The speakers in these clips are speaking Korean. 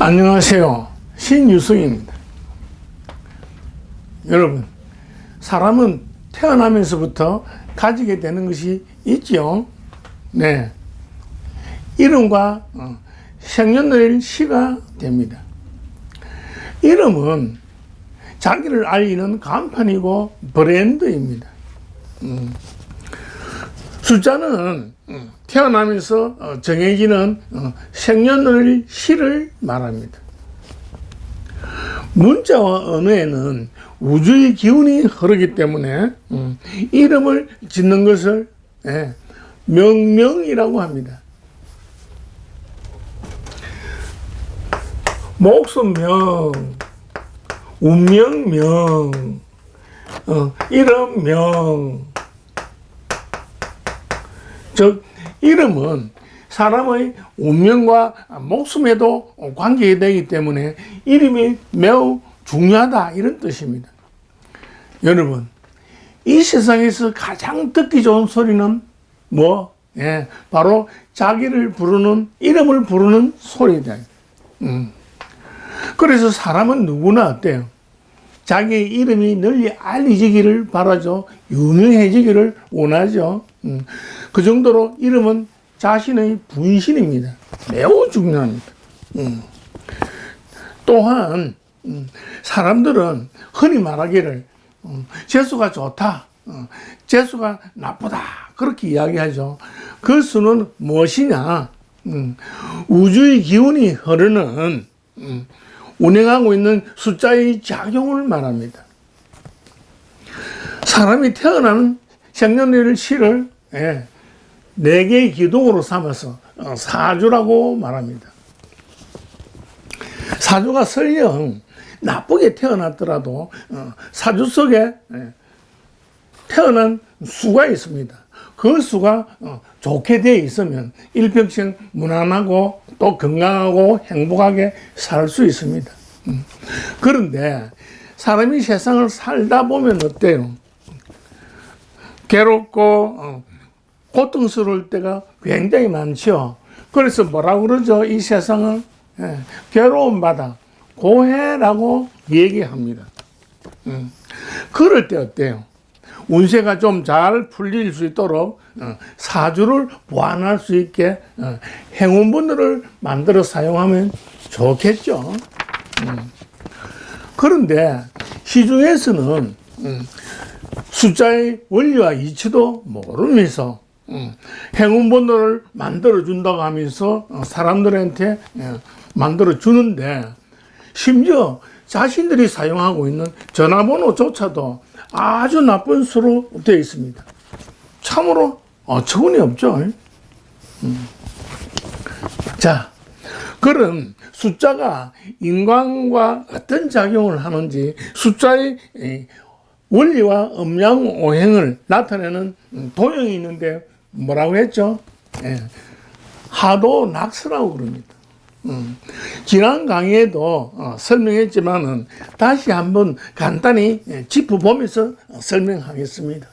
안녕하세요. 신유승입니다. 여러분, 사람은 태어나면서부터 가지게 되는 것이 있죠. 네. 이름과 어, 생년월일 시가 됩니다. 이름은 자기를 알리는 간판이고 브랜드입니다. 음. 숫자는 음, 태어나면서 어, 정해지는 어, 생년월일 시를 말합니다. 문자와 언어에는 우주의 기운이 흐르기 때문에 음, 이름을 짓는 것을 예, 명명이라고 합니다. 목숨명, 운명명, 어, 이름명, 즉 이름은 사람의 운명과 목숨에도 관계가 되기 때문에 이름이 매우 중요하다 이런 뜻입니다. 여러분 이 세상에서 가장 듣기 좋은 소리는 뭐? 예, 바로 자기를 부르는 이름을 부르는 소리다. 음. 그래서 사람은 누구나 어때요? 자기의 이름이 널리 알려지기를 바라죠. 유명해지기를 원하죠. 음. 그 정도로 이름은 자신의 분신입니다. 매우 중요합니다. 음. 또한 음, 사람들은 흔히 말하기를 음, 재수가 좋다, 어, 재수가 나쁘다 그렇게 이야기하죠. 그 수는 무엇이냐? 음, 우주의 기운이 흐르는 음, 운행하고 있는 숫자의 작용을 말합니다. 사람이 태어나는 생년월일 시를 예, 네 개의 기둥으로 삼아서 어, 사주라고 말합니다. 사주가 설령 나쁘게 태어났더라도 어, 사주 속에 예, 태어난 수가 있습니다. 그 수가 어, 좋게 되어 있으면 일평생 무난하고 또 건강하고 행복하게 살 수 있습니다. 음. 그런데 사람이 세상을 살다 보면 어때요? 괴롭고 어, 고통스러울 때가 굉장히 많죠. 그래서 뭐라고 그러죠? 이 세상은 예, 괴로운 바다, 고해라고 얘기합니다. 음. 그럴 때 어때요? 운세가 좀 잘 풀릴 수 있도록 어, 사주를 보완할 수 있게 어, 행운분들을 만들어 사용하면 좋겠죠. 음. 그런데 시중에서는 음, 숫자의 원리와 이치도 모르면서 음, 행운 번호를 만들어 준다고 하면서 어, 사람들한테 예, 만들어 주는데 심지어 자신들이 사용하고 있는 전화번호조차도 아주 나쁜 수로 되어 있습니다. 참으로 어처구니 없죠. 음. 자, 그럼 숫자가 인간과 어떤 작용을 하는지 숫자의 원리와 음양 오행을 나타내는 도형이 있는데 뭐라고 했죠? 예. 하도 낙서라고 그럽니다. 음. 지난 강의에도 어, 설명했지만은 다시 한번 간단히 예, 짚어보면서 설명하겠습니다.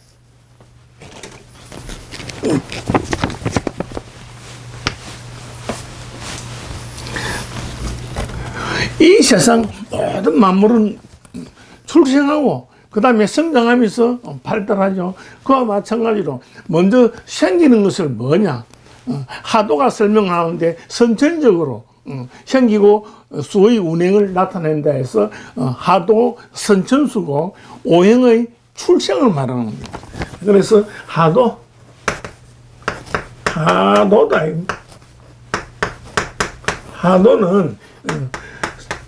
이 세상 모든 만물은 출생하고 그 다음에 성장하면서 발달하죠. 그와 마찬가지로 먼저 생기는 것을 뭐냐? 어, 하도가 설명하는데 선천적으로 어, 생기고 수의 운행을 나타낸다 해서 어, 하도 선천수고 오행의 출생을 말하는 겁니다. 그래서 하도 하도다. 하도는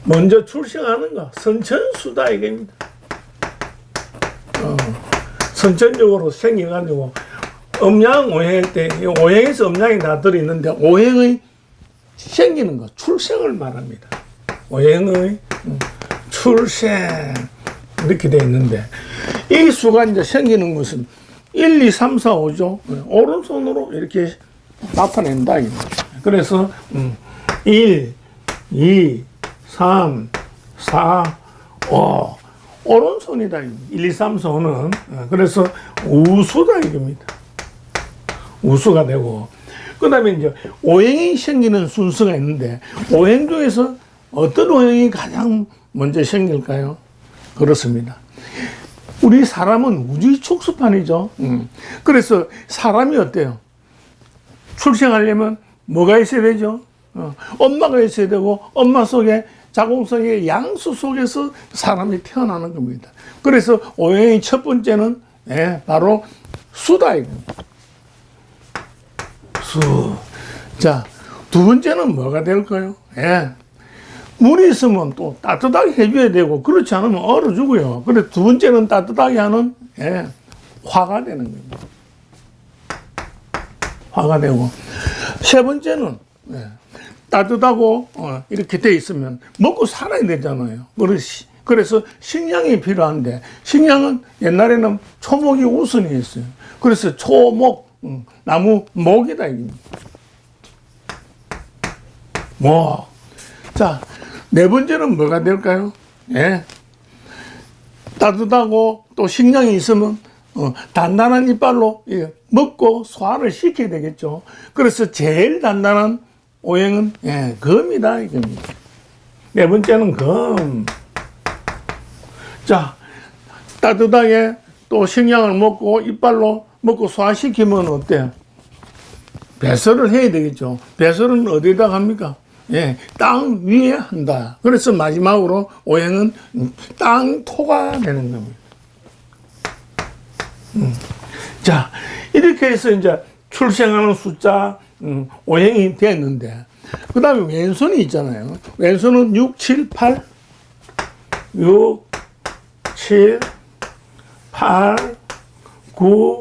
먼저 출생하는 거 선천수다 이겁니다. 어, 선천적으로 생겨가지고 음양 오행 때 오행에서 음양이 다 들어있는데 오행의 생기는 거 출생을 말합니다. 오행의 음, 출생 이렇게 되어 있는데 이 수가 이제 생기는 것은 1, 2, 3, 4, 5죠. 오른손으로 이렇게 나타낸다. 그래서 음, 1, 2, 3, 4, 5 오른손이다. 1, 2, 3, 4는 그래서 우수다 이겁니다. 우수가 되고 그 다음에 이제 오행이 생기는 순서가 있는데 오행 중에서 어떤 오행이 가장 먼저 생길까요? 그렇습니다. 우리 사람은 우주의 축소판이죠. 음. 그래서 사람이 어때요? 출생하려면 뭐가 있어야 되죠? 어, 엄마가 있어야 되고 엄마 속에 자궁성의 양수 속에서 사람이 태어나는 겁니다. 그래서 오행의 첫 번째는 예, 바로 수다 이겁니다. 수. 자, 두 번째는 뭐가 될까요? 예. 물이 있으면 또 따뜻하게 해줘야 되고 그렇지 않으면 얼어 죽어요. 그래 두 번째는 따뜻하게 하는 예, 화가 되는 겁니다. 화가 되고 세 번째는 예, 따뜻하고 어, 이렇게 돼 있으면 먹고 살아야 되잖아요. 그래서, 그래서 식량이 필요한데 식량은 옛날에는 초목이 우선이었어요. 그래서 초목 음, 나무 목이다 이겁니다. 목. 자, 네 번째는 뭐가 될까요? 예. 따뜻하고 또 식량이 있으면 어, 단단한 이빨로 예, 먹고 소화를 시켜야 되겠죠. 그래서 제일 단단한 오행은 예, 검이다 이겁니다. 네 번째는 검. 자, 따뜻하게 또 식량을 먹고 이빨로 먹고 소화시키면 어때요? 배설을 해야 되겠죠. 배설은 어디다 합니까? 예, 땅 위에 한다. 그래서 마지막으로 오행은 땅 토가 되는 겁니다. 음. 자, 이렇게 해서 이제 출생하는 숫자 음, 오행이 됐는데, 그 다음에 왼손이 있잖아요. 왼손은 6, 7, 8, 6, 7, 8, 9,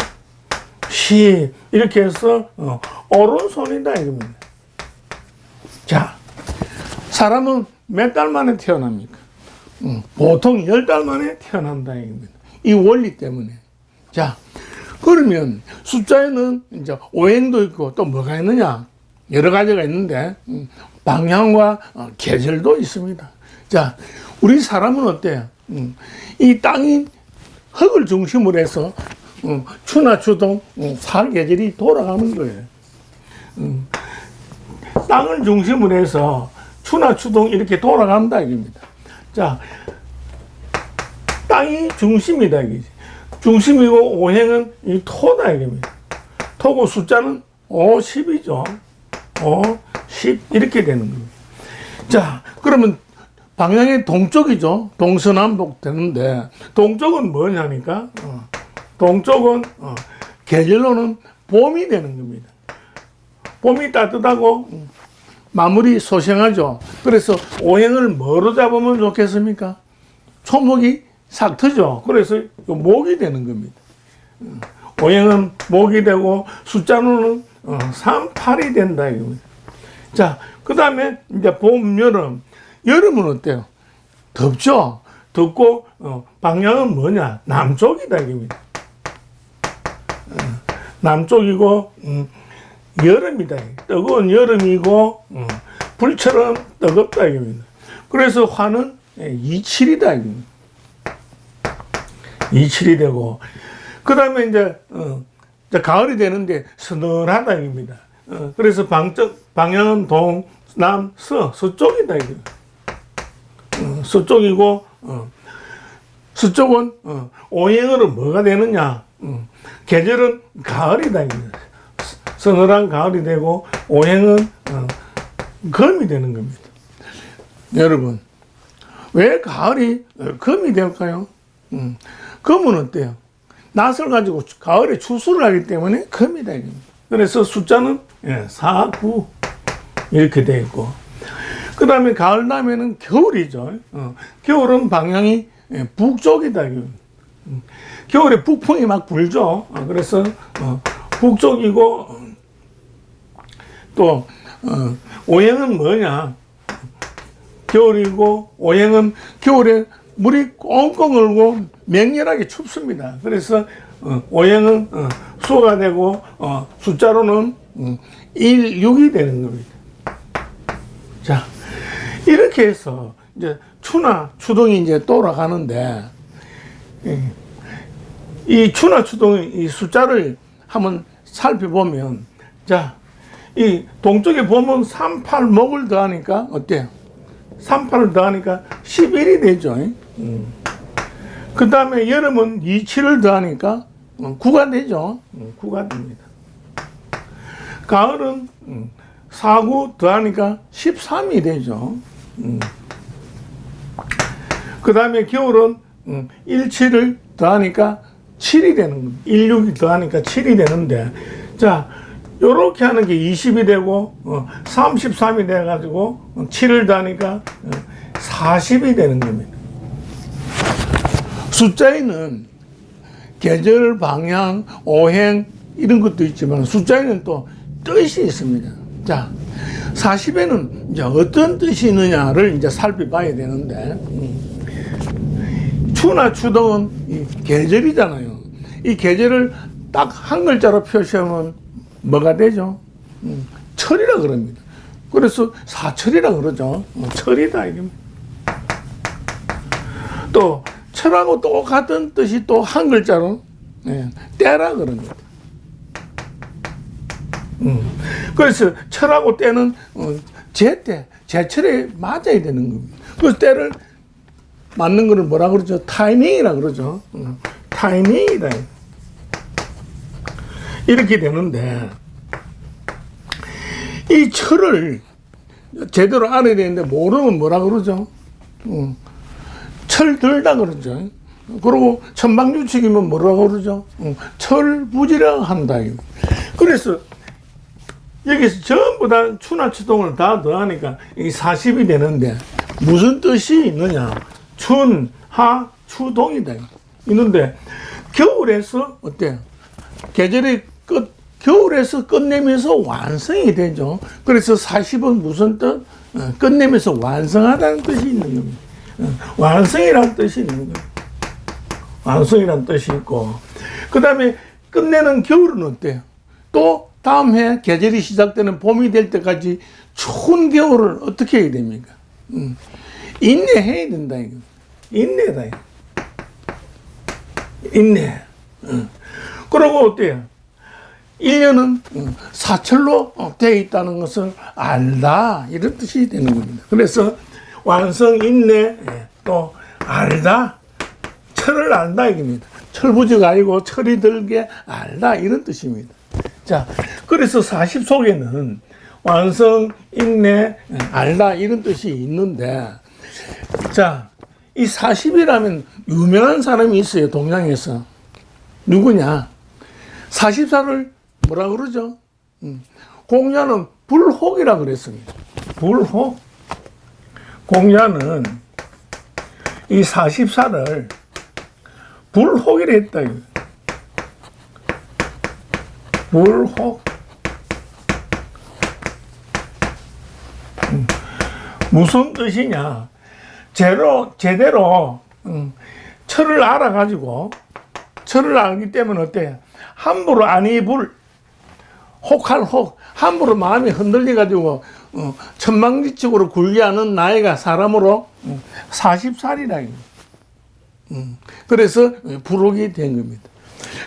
10. 이렇게 해서, 어, 오른손이다, 이겁니다. 자, 사람은 몇 달 만에 태어납니까? 음, 보통 열달 만에 태어난다, 이겁니다. 이 원리 때문에. 자, 그러면 숫자에는 이제 오행도 있고 또 뭐가 있느냐? 여러 가지가 있는데, 음, 방향과 어, 계절도 있습니다. 자, 우리 사람은 어때요? 음, 이 땅이 흙을 중심으로 해서 음, 추나 추동 음, 사계절이 돌아가는 거예요. 음, 땅을 중심으로 해서 추나 추동 이렇게 돌아간다 이겁니다. 자, 땅이 중심이다 이거지. 중심이고 오행은 이 토다 이겁니다. 토고 숫자는 5, 10이죠. 5, 10 이렇게 되는 겁니다. 자, 그러면 방향이 동쪽이죠. 동서남북 되는데 동쪽은 뭐냐니까 어, 동쪽은 어, 계절로는 봄이 되는 겁니다. 봄이 따뜻하고 음, 마무리 소생하죠. 그래서 오행을 뭐로 잡으면 좋겠습니까? 초목이 삭트죠. 그래서 요 목이 되는 겁니다. 음, 오행은 목이 되고 숫자로는 어, 3, 8이 된다 이겁니다. 자, 그 다음에 이제 봄, 여름. 여름은 어때요? 덥죠? 덥고 어, 방향은 뭐냐? 남쪽이다 이겁니다. 어, 남쪽이고 음, 여름이다. 뜨거운 여름이고 음, 불처럼 뜨겁다 이겁니다. 그래서 화는 예, 이칠이다 이겁니다. 이칠이 되고 그 다음에 이제, 어, 이제 가을이 되는데 서늘하다 이겁니다. 어, 그래서 방적 방향은 동, 남, 서 서쪽이다. 어, 서쪽이고 어, 서쪽은 어, 오행으로 뭐가 되느냐? 음, 계절은 가을이다. 서늘한 가을이 되고 오행은 어, 검이 되는 겁니다. 여러분 왜 가을이 어, 검이 될까요? 음, 검은 어때요? 낯을 가지고 가을에 추수를 하기 때문에 이겁니다. 그래서 숫자는 예, 4, 9 이렇게 되어 있고 그 다음에 가을 다음에는 겨울이죠. 어, 겨울은 방향이 예, 북쪽이다. 음, 겨울에 북풍이 막 불죠. 어, 그래서 어, 북쪽이고 어, 또 어, 오행은 뭐냐? 겨울이고 오행은 겨울에 물이 꽁꽁 얼고 맹렬하게 춥습니다. 그래서 어, 오행은 어, 수가 되고 어, 숫자로는 음, 1, 6이 되는 겁니다. 자, 이렇게 해서 이제 추나 추동이 이제 돌아가는데 이, 이 추나 추동의 이 숫자를 한번 살펴보면 자, 이 동쪽에 보면 3, 8 목을 더하니까 어때요? 38을 더하니까 11이 되죠. 음. 그 다음에 여름은 27을 더하니까 9가 되죠. 9가 됩니다. 가을은 4, 9 더하니까 13이 되죠. 그 다음에 겨울은 1, 7을 더하니까 7이 되는 겁니다. 1, 6이 더하니까 7이 되는데, 자, 요렇게 하는 게 20이 되고, 어, 33이 돼가지고, 7을 더하니까 어, 40이 되는 겁니다. 숫자에는 계절, 방향, 오행, 이런 것도 있지만, 숫자에는 또 뜻이 있습니다. 자, 40에는 이제 어떤 뜻이 있느냐를 이제 살펴봐야 되는데, 음. 추나 추동은 이 계절이잖아요. 이 계절을 딱 한 글자로 표시하면 뭐가 되죠? 음, 철이라 그럽니다. 그래서 사철이라 그러죠. 어, 철이다 이겁니다. 또 철하고 똑같은 뜻이 또 한 글자로 예, 때라 그럽니다. 음. 그래서 철하고 때는 어, 제 때, 제 철에 맞아야 되는 겁니다. 그래서 때를 맞는 거를 뭐라 그러죠? 타이밍이라 그러죠. 음, 타이밍이다. 이렇게 되는데 이 철을 제대로 알아야 되는데 모르면 뭐라 그러죠? 음, 철 들다 그러죠. 그리고 천방유칙이면 뭐라고 그러죠? 음, 철부지라 한다. 이거. 그래서 여기서 전부 다 추나 추동을 다 더하니까 이 40이 되는데 무슨 뜻이 있느냐? 춘, 하, 추동이다. 있는데 겨울에서 어때요? 계절이 끝, 겨울에서 끝내면서 완성이 되죠. 그래서 40은 무슨 뜻? 어, 끝내면서 완성하다는 뜻이 있는 겁니다. 어, 완성이라는 뜻이 있는 거예요. 완성이라는 뜻이 있고. 그 다음에 끝내는 겨울은 어때요? 또 다음 해 계절이 시작되는 봄이 될 때까지 추운 겨울을 어떻게 해야 됩니까? 음, 인내해야 된다, 이거. 인내다, 이거. 인내. 음. 그리고 어때요? 1년은 사철로 되어 있다는 것을 알다. 이런 뜻이 되는 겁니다. 그래서 완성, 인내, 예, 또 알다. 철을 알다. 이겁니다. 철부지가 아니고 철이 들게 알다. 이런 뜻입니다. 자, 그래서 40 속에는 완성, 인내, 예, 알다. 이런 뜻이 있는데, 자, 이 40이라면 유명한 사람이 있어요. 동양에서. 누구냐? 44를 뭐라 그러죠? 음, 공자는 불혹이라 그랬습니다. 불혹. 공자는 이 44를 불혹이라 했다. 불혹. 음, 무슨 뜻이냐? 제로, 제대로, 음, 철을 알아가지고, 철을 알기 때문에 어때? 함부로 아니 불, 혹할 혹, 함부로 마음이 흔들려 가지고, 어, 천망지축으로 굴게 하는 나이가 사람으로 음, 40살이라. 음, 그래서 부록이 된 겁니다.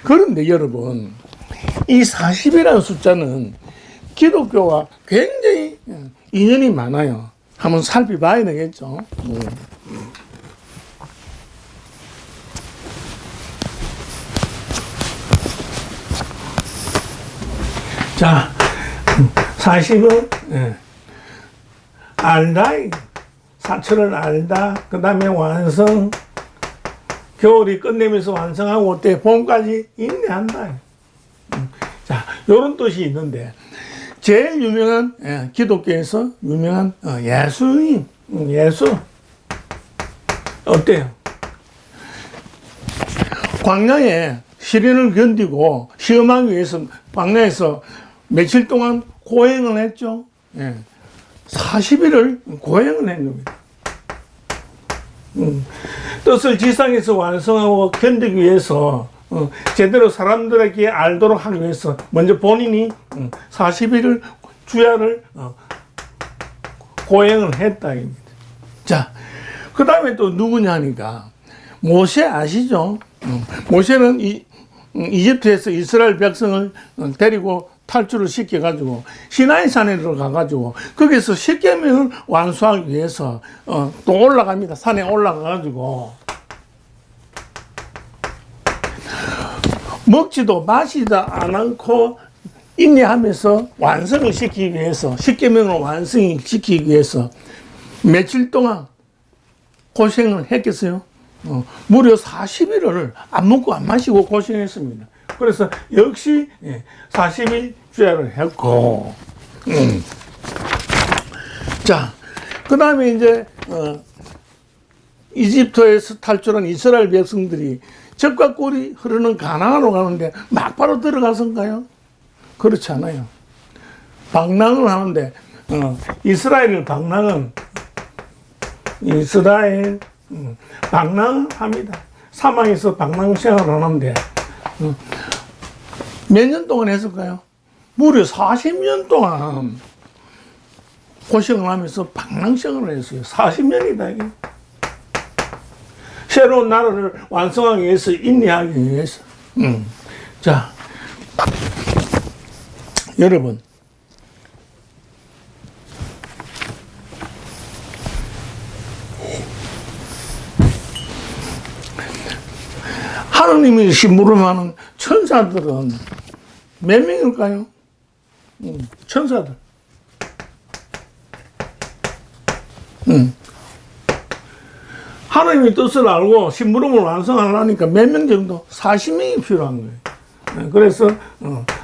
그런데 여러분, 이 40이라는 숫자는 기독교와 굉장히 음, 인연이 많아요. 한번 살펴봐야 되겠죠. 음. 자, 40은 예. 알다, 사철을 알다, 그 다음에 완성, 겨울이 끝내면서 완성하고 때 봄까지 인내한다. 음. 자, 요런 뜻이 있는데, 제일 유명한, 예, 기독교에서 유명한 어, 예수님, 음, 예수. 어때요? 광야에 시련을 견디고 시험하기 위해서 광야에서 며칠 동안 고행을 했죠. 예. 40일을 고행을 한 겁니다. 음. 뜻을 지상에서 완성하고 견디기 위해서 어, 제대로 사람들에게 알도록 하기 위해서 먼저 본인이 음, 40일을 주야를 어, 고행을 했다. 입니다. 자, 그 다음에 또 누구냐니까 모세 아시죠? 음, 모세는 이, 음, 이집트에서 이스라엘 백성을 어, 데리고 탈출을 시켜가지고 시나이산에 들어가가지고 거기서 십계명을 완수하기 위해서 어, 또 올라갑니다. 산에 올라가가지고 먹지도 마시지도 않고 인내하면서 완성을 시키기 위해서 십계명을 완성시키기 위해서 며칠 동안 고생을 했겠어요. 어, 무려 40일을 안 먹고 안 마시고 고생했습니다. 그래서 역시 예, 40일 주야를 했고, 음. 자, 그 다음에 이제 어, 이집트에서 탈출한 이스라엘 백성들이 적과 꿀이 흐르는 가나안으로 가는데 막바로 들어가선가요? 그렇지 않아요. 방랑을 하는데 어, 이스라엘 방랑은 이스라엘 음, 방랑합니다. 사망에서 방랑 생활을 하는데 어, 몇년 동안 했을까요? 무려 40년 동안 고생을 하면서 방랑 생활을 했어요. 40년이다 이게. 새로운 나라를 완성하기 위해서 인내하기 위해서. 음. 자, 여러분. 하느님이 심부름하는 천사들은 몇 명일까요? 음, 천사들. 음. 하나님의 뜻을 알고 심부름을 완성하려니까 몇 명 정도? 40명이 필요한 거예요. 네, 그래서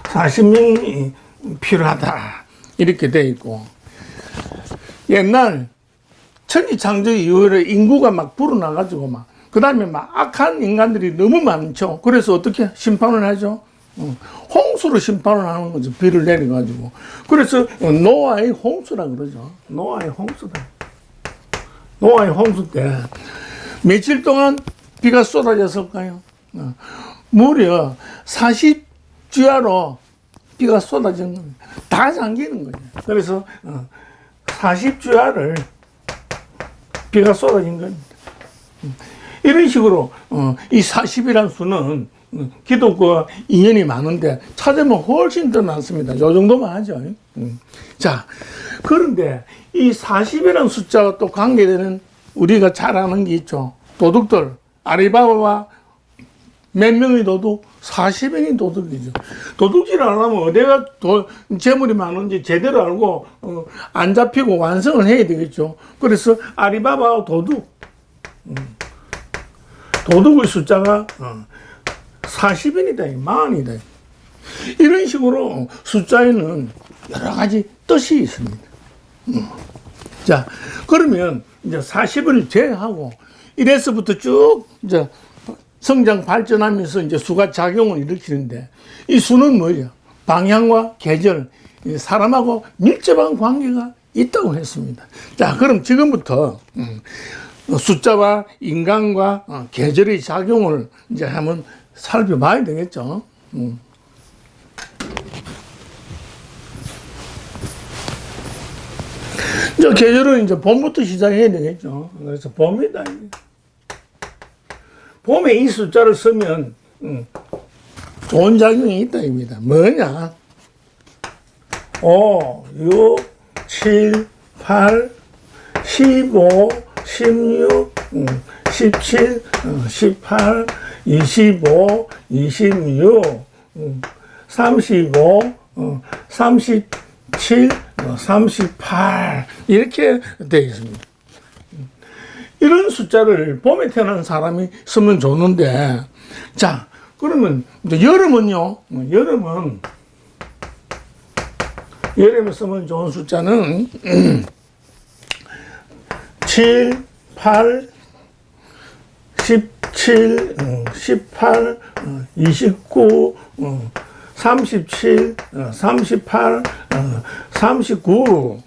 40명이 필요하다. 이렇게 돼 있고. 옛날 천지창조 이후에 인구가 막 불어나가지고 막, 그 다음에 막 악한 인간들이 너무 많죠. 그래서 어떻게 심판을 하죠? 어, 홍수로 심판을 하는 거죠. 비를 내려가지고. 그래서 노아의 홍수라 그러죠. 노아의 홍수다. 노아의 홍수 때 며칠 동안 비가 쏟아졌을까요? 어, 무려 40주야로 비가 쏟아진 겁니다. 다 잠기는 거예요. 그래서 40주야를 비가 쏟아진 겁니다. 음, 이런 식으로 어, 이 40이란 수는 어, 기독과 인연이 많은데 찾으면 훨씬 더 많습니다. 요 정도만 하죠. 음. 자, 그런데 이 40이라는 숫자와 또 관계되는 우리가 잘 아는 게 있죠. 도둑들, 아리바바와 몇 명의 도둑? 40명의 도둑이죠. 도둑질을 안 하면 어디가 도, 재물이 많은지 제대로 알고 어, 안 잡히고 완성을 해야 되겠죠. 그래서 아리바바와 도둑, 음, 도둑의 숫자가 어, 40인이다, 만이다. 이런 식으로 숫자에는 여러 가지 뜻이 있습니다. 음. 자, 그러면 이제 40을 제외하고 1에서부터 쭉 이제 성장 발전하면서 이제 수가 작용을 일으키는데 이 수는 뭐죠? 방향과 계절, 이 사람하고 밀접한 관계가 있다고 했습니다. 자, 그럼 지금부터 음, 숫자와 인간과 어, 계절의 작용을 이제 한번 살펴봐야 되겠죠. 음. 이제 계절은 이제 봄부터 시작해야 되겠죠. 그래서 봄이다. 봄에 이 숫자를 쓰면 음, 좋은 작용이 있다 입니다. 뭐냐? 5, 6, 7, 8, 15, 16, 음, 17, 어, 18, 25, 26, 음, 35, 어, 37, 어, 38 이렇게 되어 있습니다. 이런 숫자를 봄에 태어난 사람이 쓰면 좋는데 자 그러면 여름은요 어, 여름은 여름에 쓰면 좋은 숫자는 7, 8, 17, 18, 29, 37, 38, 39,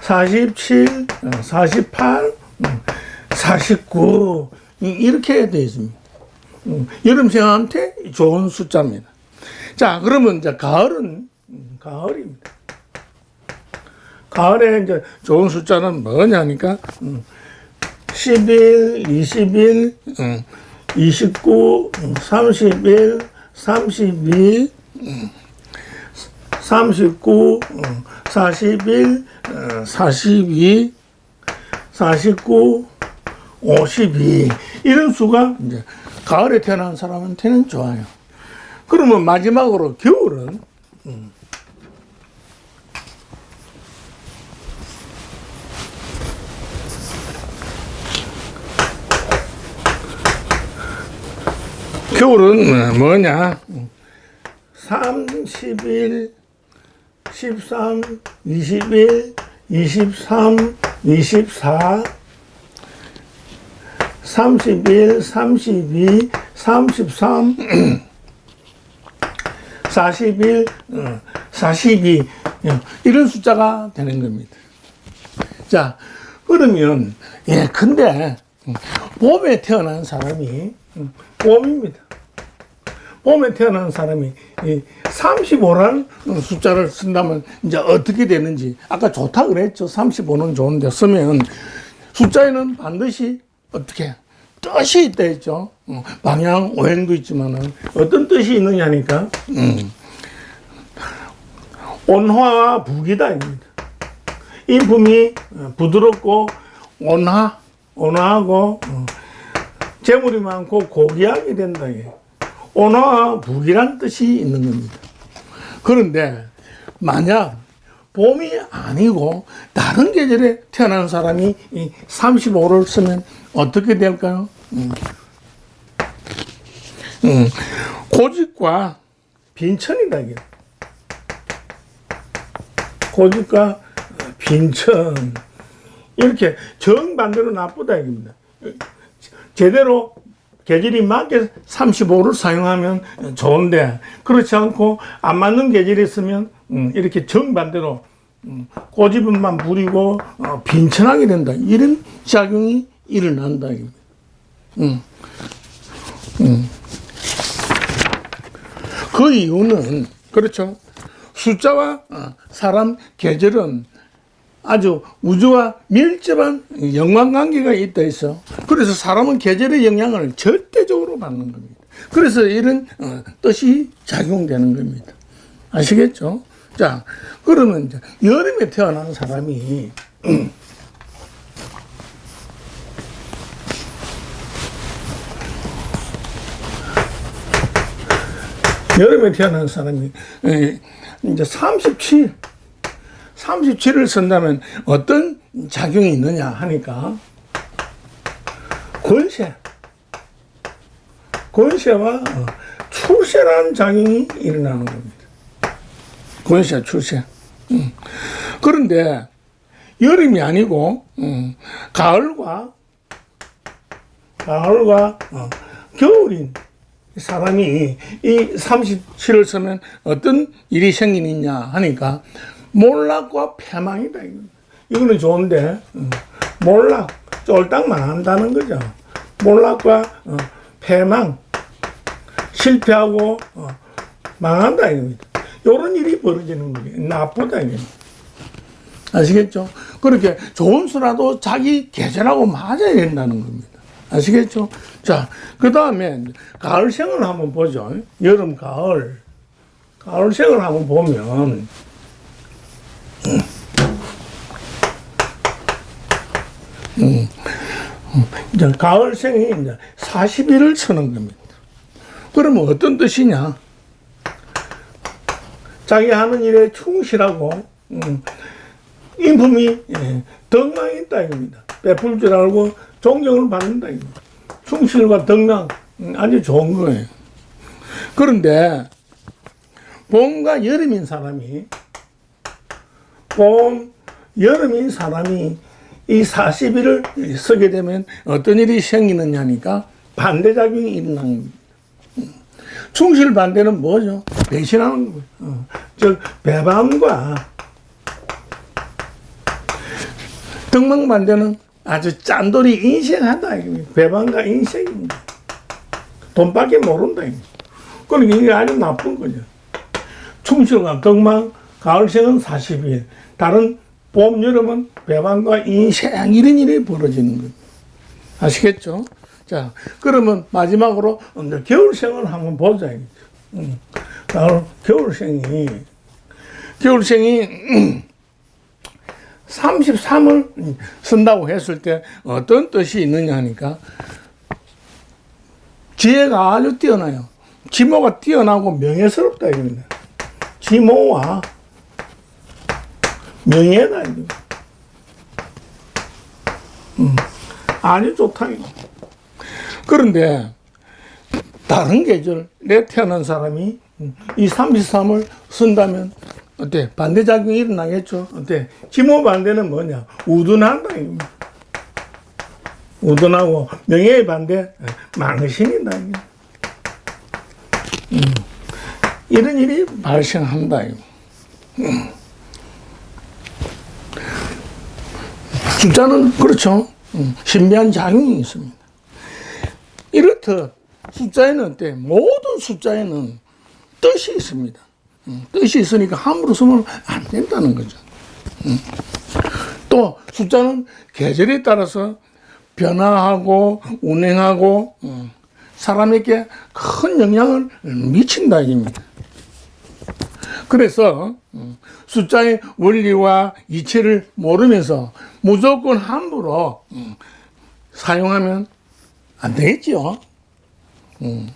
47, 48, 49 이렇게 되어 있습니다. 음, 여름 생한테 좋은 숫자입니다. 자, 그러면 이제 가을은 음, 가을입니다. 가을에 이제 좋은 숫자는 뭐냐니까 11, 21, 29, 31, 32, 39, 어, 41, 어, 42, 49, 52 이런 수가 이제 가을에 태어난 사람한테는 좋아요. 그러면 마지막으로 겨울은 음. 겨울은 뭐냐? 30일, 13, 21, 23, 24, 31, 32, 33, 41, 어, 42 어, 이런 숫자가 되는 겁니다. 자, 그러면 예, 근데 음, 봄에 태어난 사람이 음, 봄입니다. 봄에 태어난 사람이 35라는 숫자를 쓴다면 이제 어떻게 되는지 아까 좋다 그랬죠. 35는 좋은데 쓰면 숫자에는 반드시 어떻게 뜻이 있다 했죠. 어, 방향 오행도 있지만은 어떤 뜻이 있느냐니까 음. 온화와 부기다입니다. 인품이 어, 부드럽고 온화, 온화하고 어, 재물이 많고 고귀하게 된다. 이게. 온화와 부기란 뜻이 있는 겁니다. 그런데 만약 봄이 아니고 다른 계절에 태어난 사람이 이 35를 쓰면 어떻게 될까요? 음. 음. 고집과 빈천이다. 고집과 빈천 이렇게 정반대로 나쁘다 이겁니다. 제대로 계절이 맞게 35를 사용하면 좋은데 그렇지 않고 안 맞는 계절이 있으면 음, 이렇게 정반대로 음, 고집은만 부리고 어, 빈천하게 된다. 이런 작용이 일어난다. 음. 음. 그 이유는 그렇죠. 숫자와 어, 사람 계절은 아주 우주와 밀접한 연관관계가 있다 있어. 그래서 사람은 계절의 영향을 절대적으로 받는 겁니다. 그래서 이런 어, 뜻이 작용되는 겁니다. 아시겠죠? 자, 그러면 이제 여름에 태어난 사람이 여름에 태어난 사람이 에, 이제 37, 37을 쓴다면 어떤 작용이 있느냐 하니까 권세, 권세와 어, 출세라는 작용이 일어나는 겁니다. 권세, 출세. 음. 그런데 여름이 아니고 음, 가을과 가을과 어, 겨울인 사람이 이 37을 쓰면 어떤 일이 생기느냐 하니까 몰락과 패망이다. 이거는 좋은데 어, 몰락 쫄딱 망한다는 거죠. 몰락과 어, 패망 실패하고 어, 망한다 이겁니다. 이런 일이 벌어지는 거예요. 나쁘다. 아시겠죠? 그렇게 좋은 수라도 자기 계절하고 맞아야 된다는 겁니다. 아시겠죠? 자, 그 다음에 가을생을 한번 보죠. 여름, 가을. 가을생을 한번 보면, 음, 이제 가을생이 이제 40일을 쓰는 겁니다. 그러면 어떤 뜻이냐? 자기 하는 일에 충실하고, 음, 인품이 예, 덕망이 있다 이겁니다. 베풀 줄 알고 존경을 받는다 이겁니다. 충실과 덕망 음, 아주 좋은 거예요. 그런데 봄과 여름인 사람이 봄, 여름인 사람이 이 40일을 쓰게 되면 어떤 일이 생기느냐니까 반대작용이 일어나는 겁니다. 음. 충실 반대는 뭐죠? 배신하는 거예요. 어. 즉, 배반과 덕망 반대는 아주 짠돌이 인생하다. 배반과 인생입니다. 돈밖에 모른다. 그러니까 이게 아주 나쁜 거죠. 충실과 덕망, 가을생은 40일, 다른 봄, 여름은 배반과 인생, 이런 일이 벌어지는 거예요. 아시겠죠? 자, 그러면 마지막으로 이제 겨울생을 한번 보자. 음, 겨울생이 겨울생이 33을 쓴다고 했을 때 어떤 뜻이 있느냐 하니까 지혜가 아주 뛰어나요. 지모가 뛰어나고 명예스럽다 이겁니다. 지모와 명예다 이거. 음, 아주 좋다 이거. 그런데 다른 계절에 태어난 사람이 이 33을 쓴다면 어때? 반대작용이 일어나겠죠? 어때? 지모 반대는 뭐냐? 우둔한다, 이겁니다. 우둔하고 명예의 반대, 망신이다, 이게. 음. 이런 일이 발생한다, 이거. 음. 숫자는 그렇죠. 음, 신비한 작용이 있습니다. 이렇듯 숫자에는 어때? 모든 숫자에는 뜻이 있습니다. 음, 뜻이 있으니까 함부로 쓰면 안 된다는 거죠. 음. 또 숫자는 계절에 따라서 변화하고 운행하고 음, 사람에게 큰 영향을 미친다 이입니다. 그래서 음, 숫자의 원리와 이치를 모르면서 무조건 함부로 음, 사용하면 안 되겠죠. 음.